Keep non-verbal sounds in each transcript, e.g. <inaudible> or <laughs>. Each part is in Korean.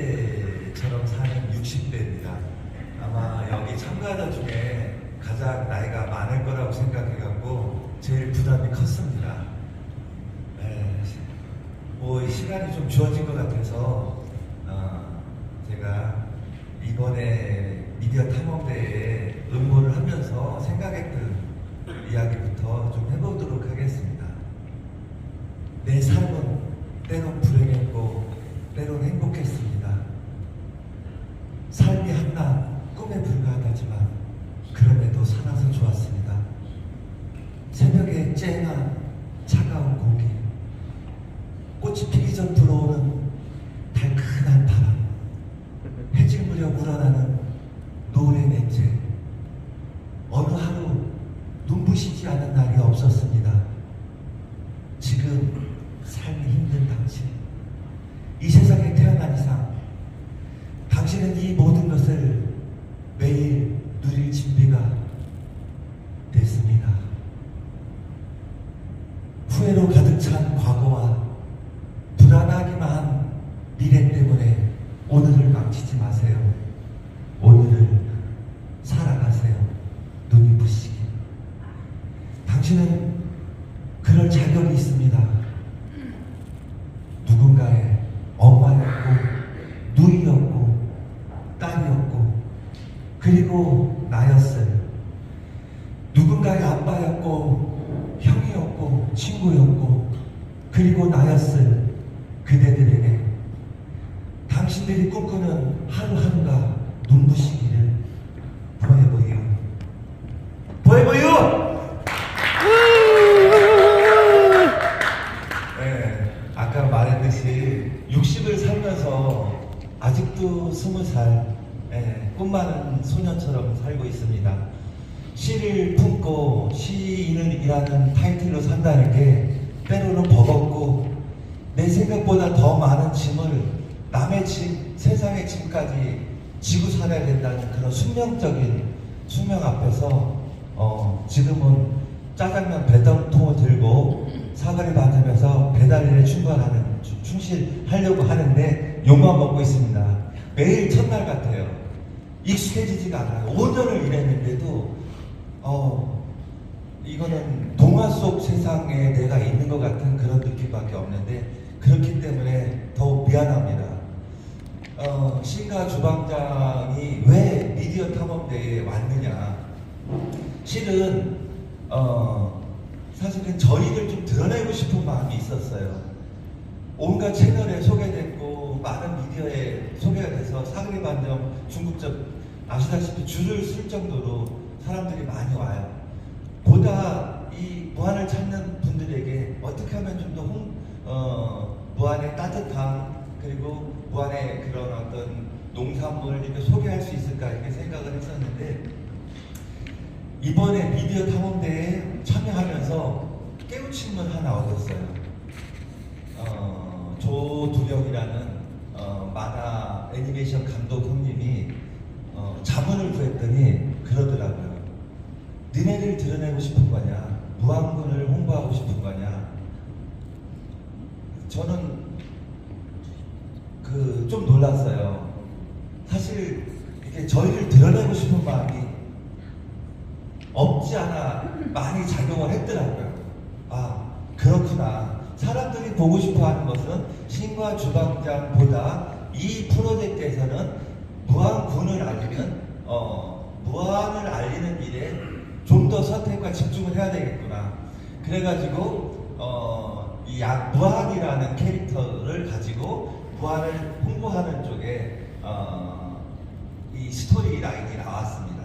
60대처럼 사는 60대입니다. 아마 여기 참가자 중에 가장 나이가 많을 거라고 생각해갖고 제일 부담이 컸습니다. 네, 뭐 시간이 좀 주어진 것 같아서 어, 제가 이번에 미디어 탐험대에 응모를 하면서 생각했던 이야기부터 좀 해보도록 하겠습니다. 내 삶은 때론 불행했고 때론 행복했습니다. 삶이 한낱 꿈에 불과하다지만 그럼에도 살아서 좋았습니다. 새벽에 쨍한 차가운 공기, 꽃이 피기 전 불어오는 달큰한 바람, 해질 무렵 우러나는 노을의 냄새, 어느 하루 눈부시지 않은 날이 없었습니다. 지금 삶이 힘든 당신, 이 세상에 태어난 이상 당신은 이 것을 매일 누릴 준비가 됐습니다. 후회로 가득 찬 과거와 불안하기만 한 미래 때문에 오늘을 망치지 마세요. 오늘을 살아가세요. 눈이 부시게. 당신은 그럴 자격이 있습니다. 누군가의 엄마였고, 누이였고, 딸이었고, 그리고 나였어요. 누군가의 아빠였고, 형이었고, 친구였고, 그리고 나였을 그대들에게 당신들이 꿈꾸는 하루하루가 눈부시기를. Forever You! 네, 아까 말했듯이 60을 살면서 아직도 20살 예, 꿈 많은 소년처럼 살고 있습니다. 시를 시인이라는 타이틀로 산다는 게 때로는 버겁고 내 생각보다 더 많은 짐을 남의 짐, 세상의 짐까지 지고 살아야 된다는 그런 숙명적인 숙명 앞에서 어, 지금은 짜장면 배달통을 들고 사거리 다니면서 배달 일에 충실하는 충실하려고 하는데 욕만 먹고 있습니다. 매일 첫날 같아요. 익숙해지지가 않아요. 5년을 일했는데도 어 이거는 동화 속 세상에 내가 있는 것 같은 그런 느낌밖에 없는데 그렇기 때문에 더욱 미안합니다. 어, 신가 주방장이 왜 미디어 탐험대회에 왔느냐? 실은 어, 사실은 저희를 좀 드러내고 싶은 마음이 있었어요. 온갖 채널에 소개됐고 많은 미디어에 소개가 돼서 사그리 반점 중국적 아시다시피 줄을 쓸 정도로 사람들이 많이 와요. 보다 이 무한을 찾는 분들에게 어떻게 하면 좀 더 어, 따뜻함 그리고 무한의 그런 어떤 농산물을 이렇게 소개할 수 있을까 이렇게 생각을 했었는데 이번에 미디어 탐험대회에 참여하면서 깨우침을 하나 얻었어요. 어, 조두경이라는 어, 만화 애니메이션 감독 형님이 어, 자문을 구했더니 그러더라고요. 니네를 드러내고 싶은 거냐? 무한군을 홍보하고 싶은 거냐? 저는 그 좀 놀랐어요. 사실 이렇게 저희를 드러내고 싶은 마음이 없지 않아 많이 작용을 했더라고요. 아, 그렇구나. 사람들이 보고 싶어 하는 것은 신과 주방장보다 이 프로젝트에서는 무한군을 알리는, 어, 무한을 알리는 일에 좀 더 선택과 집중을 해야 되겠구나. 그래가지고, 어, 이 약, 무한이라는 캐릭터를 가지고 무한을 홍보하는 쪽에, 어, 이 스토리 라인이 나왔습니다.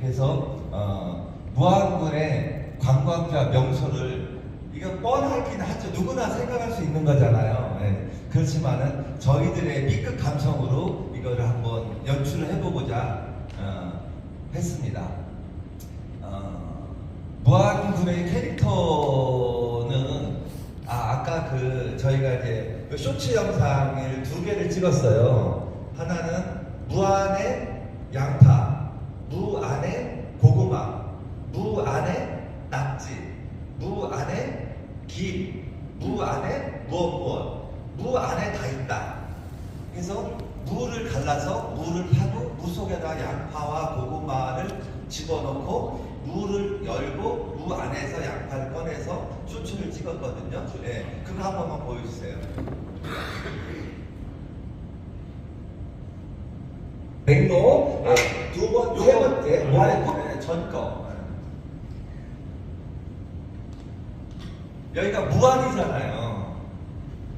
그래서 어, 무한군의 관광자 명소를 이거 뻔하긴 하죠. 누구나 생각할 수 있는 거잖아요. 예. 그렇지만은 저희들의 B급 감성으로 이거를 한번 연출을 해보고자 어, 했습니다. 어, 무한군의 캐릭터는 아 아까 그 저희가 이제 그 쇼츠 영상을 두 개를 찍었어요. 하나는 무한의 양파, 무 안에 고구마, 무 안에 낙지, 무 안에 김, 무 안에 무엇 무엇, 무 안에 다 있다. 그래서 무를 갈라서 무를 파고 무 속에다 양파, 양파와 고구마를 집어넣고 무를 열고 무 안에서 양파를 꺼내서 쇼츠를 찍었거든요. 네, 그거 한 번만 보여주세요. <laughs> 백로 아, 두 번, 세 번째 무한의 꽃 네, 전 거. 여기가 무한이잖아요.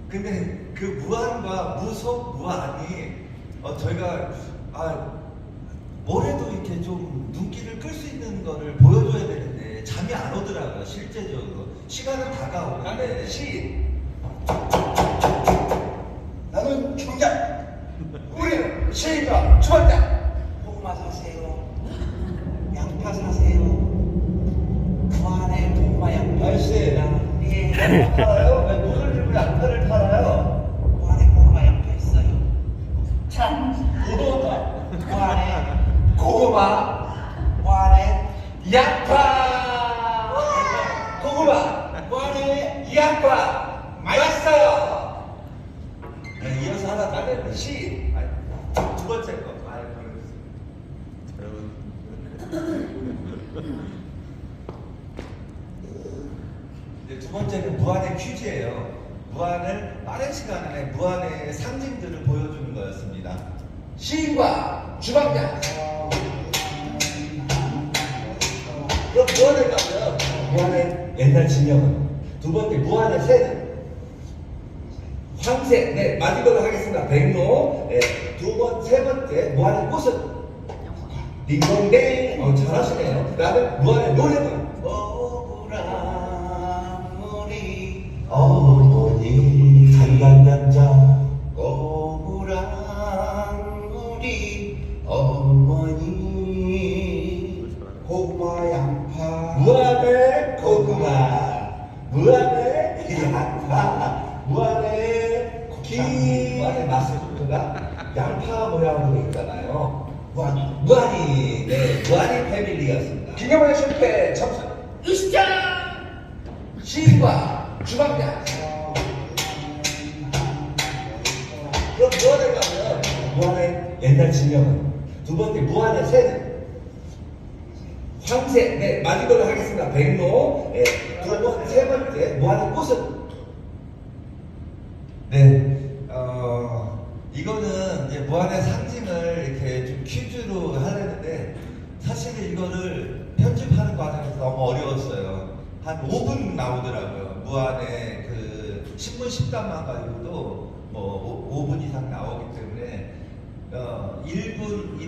근데 그 무한과 무속 무한이 어, 저희가 아, 뭘 해도 이렇게 좀 눈길을 끌 수 있는 거를 보여줘야 되는데 잠이 안 오더라고요 실제적으로. 시간은 다가오는데. 나는 시 나는 총장 우리는 시인과 주원장 고구마 사세요. 양파 사세요. 무한의 고구마 양파. 아저씨. 예. 양파 팔아요? 왜 물을 들고 양파를 팔아요? 무한의 고구마 양파 있어요. 참 고구마 무한의 고구마 무한의 양파 고구마 무한의 양파 맛있어요 네, 이어서 하나 나는 시 아니, 두 번째 거 아, 보여주세요. 이제 두 번째는 무한의 퀴즈예요. 무한을 빠른 시간 안에 무한의 상징들을 보여주는 거였습니다. 시인과 주방장 그럼 무한을 가면 무한의 옛날 진영은 두 번째 무한의 새는 황새 네 마지막으로 하겠습니다. 백로 네, 두 번 세 번째 무한의 꽃은 딩동댕. 어, 잘하시네요. 그 다음에 무한의 노래는 억울한 우리 어머니 간간간자. 억울한 우리 어머니. 고구마 양파. 무한 무한의 새는 황새 네 마지막으로 하겠습니다. 백로. 네, 두 번 세 번째 무한의 꽃은? 네, 어, 이거는 이제 무한의 상징을 이렇게 좀 퀴즈로 하려는데 사실 이거를 편집하는 과정에서 너무 어려웠어요. 한 5분 나오더라고요. 무한의 그 신문 10단만 가지고도 뭐 5, 분 이상 나오기 때문에 어, 1분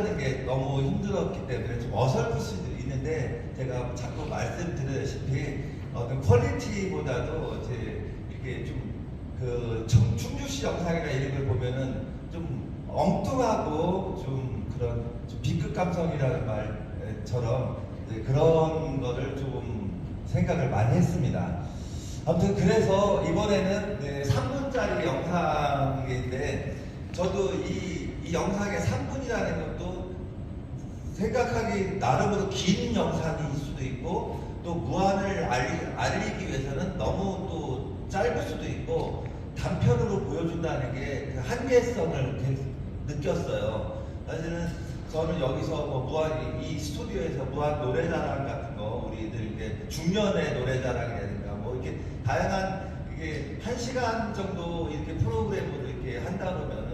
자르는 게 너무 힘들었기 때문에 좀 어설플 수도 있는데 제가 자꾸 말씀드렸다시피 어떤 퀄리티보다도 이제 이렇게 좀그 충주시 영상이나 이런 걸 보면은 좀 엉뚱하고 좀 그런 좀 B급 감성이라는 말처럼 그런 거를 좀 생각을 많이 했습니다. 아무튼 그래서 이번에는 네, 3분짜리 영상인데 저도 이, 이 영상의 3분이라는 것도 생각하기 나름으로 긴 영상일 수도 있고 또 무한을 알리, 알리기 위해서는 너무 또 짧을 수도 있고 단편으로 보여준다는 게 그 한계성을 계속 느꼈어요. 사실은 저는 여기서 뭐 무한 이 스튜디오에서 무한 노래자랑 같은 거 우리들 이렇게 중년의 노래자랑이라든가 뭐 이렇게 다양한 이게 한 시간 정도 이렇게 프로그램으로 이렇게 한다 그러면은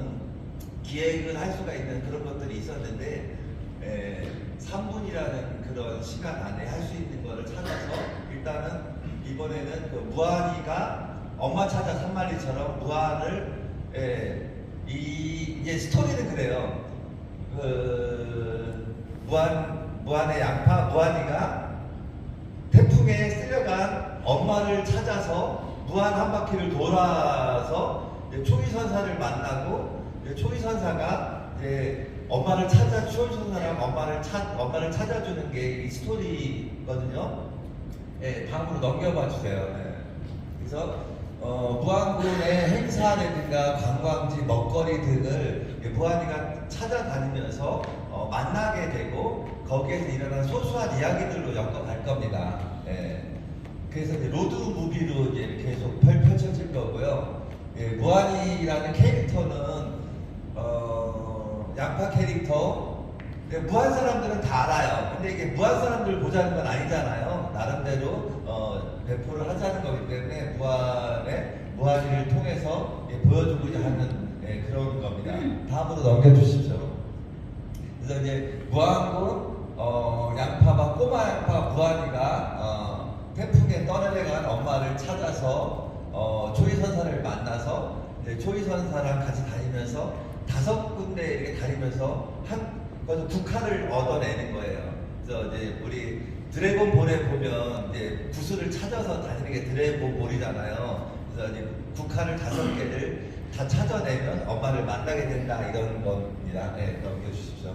기획을 할 수가 있는 그런 것들이 있었는데 에, 3분이라는 그런 시간 안에 할 수 있는 거를 찾아서 일단은 이번에는 그 무한이가 엄마 찾아 산말리처럼 무한을 에, 이 이제 스토리는 그래요. 그 무한 무한의 양파 무한이가 태풍에 쓸려간 엄마를 찾아서 무한 한 바퀴를 돌아서 이제 초위선사를 만나고 초위선사가 이제 엄마를 찾아 초위선사랑 엄마를 찾 엄마를 찾아주는 게 이 스토리거든요. 예, 다음으로 넘겨봐 주세요. 네. 그래서 어, 무안군의 행사라든가 관광지, 먹거리 등을 무안이가 찾아다니면서 어, 만나게 되고 거기에서 일어난 소소한 이야기들로 엮어갈 겁니다. 예. 그래서 로드 무비로 이제 계속 펼, 펼쳐질 거고요. 예, 무한이라는 캐릭터는 어, 양파 캐릭터, 예, 무한 사람들은 다 알아요. 근데 이게 무한 사람들 보자는 건 아니잖아요. 나름대로 어, 배포를 하자는 거기 때문에 무한의 무한이를 통해서 예, 보여주고자 하는 예, 그런 겁니다. 다음으로 넘겨주십시오. 그래서 이제 무한군 어, 양파와 꼬마 양파 무한이가 어, 태풍에 떠내려간 엄마를 찾아서 어, 초이선사를 만나서 초이선사랑 같이 다니면서 다섯 군데 이렇게 다니면서 한 거기서 두 칸을 얻어내는 거예요. 그래서 이제 우리 드래곤 볼에 보면 이제 구슬을 찾아서 다니는 게 드래곤 볼이잖아요. 그래서 이제 두 칸을 다섯 개를 다 찾아내면 엄마를 만나게 된다 이런 겁니다. 네, 넘겨주십시오.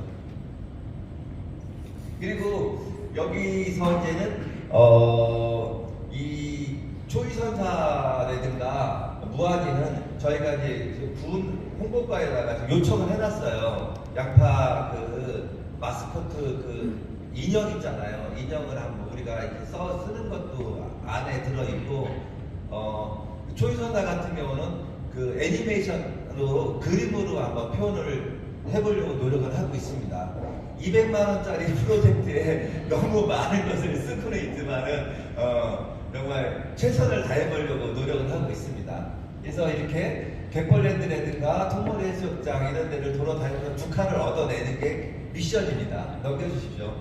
그리고 여기서 이제는 어 이 초이선사라든가 무한이는 저희가 이제 그군 홍보과에다가 요청을 해놨어요. 양파 그 마스코트 그 인형 있잖아요. 인형을 한번 우리가 이렇게 써 쓰는 것도 안에 들어 있고 어 초이선사 같은 경우는 그 애니메이션으로 그림으로 한번 표현을 해보려고 노력을 하고 있습니다. 200만 원짜리 <laughs> 프로젝트에 너무 많은 것을 쓰고는 있지만은 어, 정말 최선을 다해보려고 노력을 하고 있습니다. 그래서 이렇게 갯벌랜드라든가 통모리 해수욕장 이런 데를 돌아다니면서 두 칸을 얻어내는 게 미션입니다. 넘겨주십시오.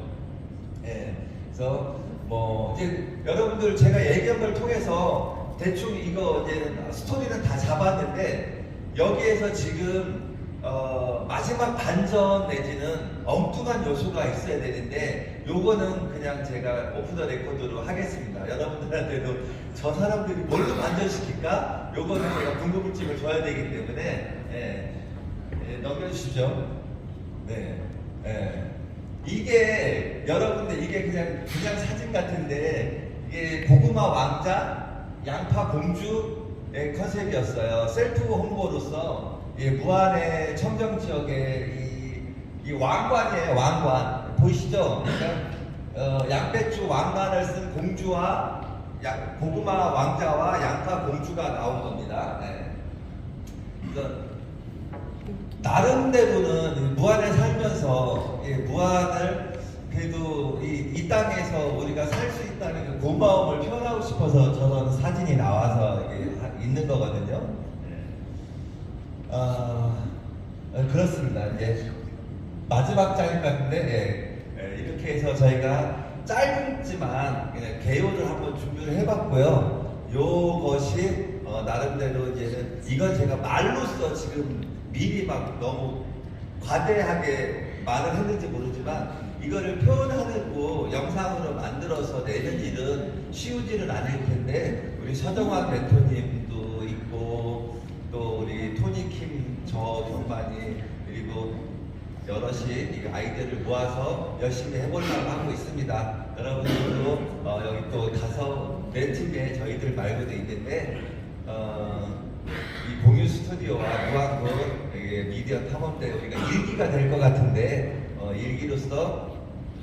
예. 그래서 뭐 이제 여러분들 제가 얘기한 걸 통해서 대충 이거 이제 스토리는 다 잡았는데 여기에서 지금 어, 마지막 반전 내지는 엉뚱한 요소가 있어야 되는데 요거는 그냥 제가 오프 더 레코드로 하겠습니다. 여러분들한테도 저 사람들이 뭘로 반전시킬까? 요거는 제가 궁금증을 줘야 되기 때문에 예, 예, 넘겨주시죠. 네. 예. 이게 여러분들 이게 그냥 그냥 사진 같은데 이게 고구마 왕자, 양파 공주의 컨셉이었어요. 셀프 홍보로서 이 무안의 청정 지역에 이, 이 왕관이에요. 왕관 보이시죠? 그러니까 어, 양배추 왕관을 쓴 공주와 양- 고구마 왕자와 양파 공주가 나온 겁니다. 네. 나름대로는 무한에 살면서 예, 무한을 그래도 이, 이 땅에서 우리가 살 수 있다는 그 고마움을 표현하고 싶어서 저런 사진이 나와서 이게 하- 있는 거거든요. 아, 어, 그렇습니다. 이제 마지막 장인 같은데 예, 예, 이렇게 해서 저희가 짧지만 그냥 개요를 한번 준비를 해봤고요. 요것이 어, 나름대로 이제는 이건 제가 말로써 지금 미리 막 너무 과대하게 말을 했는지 모르지만 이거를 표현하고 영상으로 만들어서 내는 일은 쉬우지는 않을 텐데 우리 서정환 멘토님도 있고 또 우리 토니킴 저 동반이 그리고 여럿이 이 아이디어를 모아서 열심히 해보려고 하고 있습니다. 여러분들도 어, 여기 또 다섯 네 팀에 저희들 말고도 있는데 어, 이 공유 스튜디오와 무한군 미디어 탐험대 우리가 일기가 될 것 같은데 어, 일기로서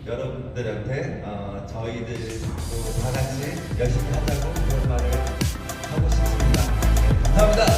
여러분들한테 어, 저희들도 다 같이 열심히 하자고 그런 말을 하고 싶습니다. 네, 감사합니다.